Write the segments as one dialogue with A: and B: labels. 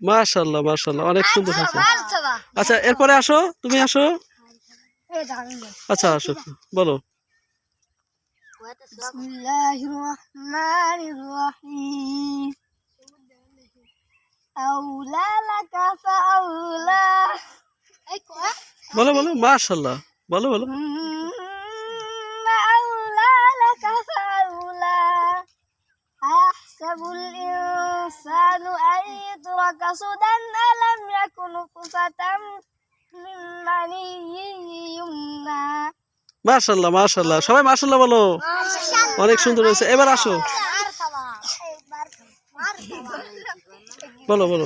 A: মাশাল্লাহ মাশাল্লাহ অনেক সুন্দর আচ্ছা এরপরে আসো তুমি আসো। আচ্ছা আসো বলো।
B: বিসমিল্লাহির রহমানির রহিম আউলা লাকা
A: বলো বলো মাশাল্লাহ বলো বলো।
B: أيحسب الإنسان أن يترك سدى ألم يكن نطفة من مني يمنى
A: মাশাল্লাহ মাশাল্লাহ সবাই মাশাল্লাহ বলো অনেক সুন্দর হয়েছে এবার আসো বলো বলো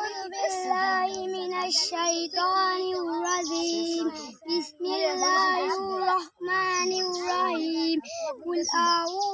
B: أعوذ بالله من الشيطان الرجيم بسم الله الرحمن الرحيم قل أعوذ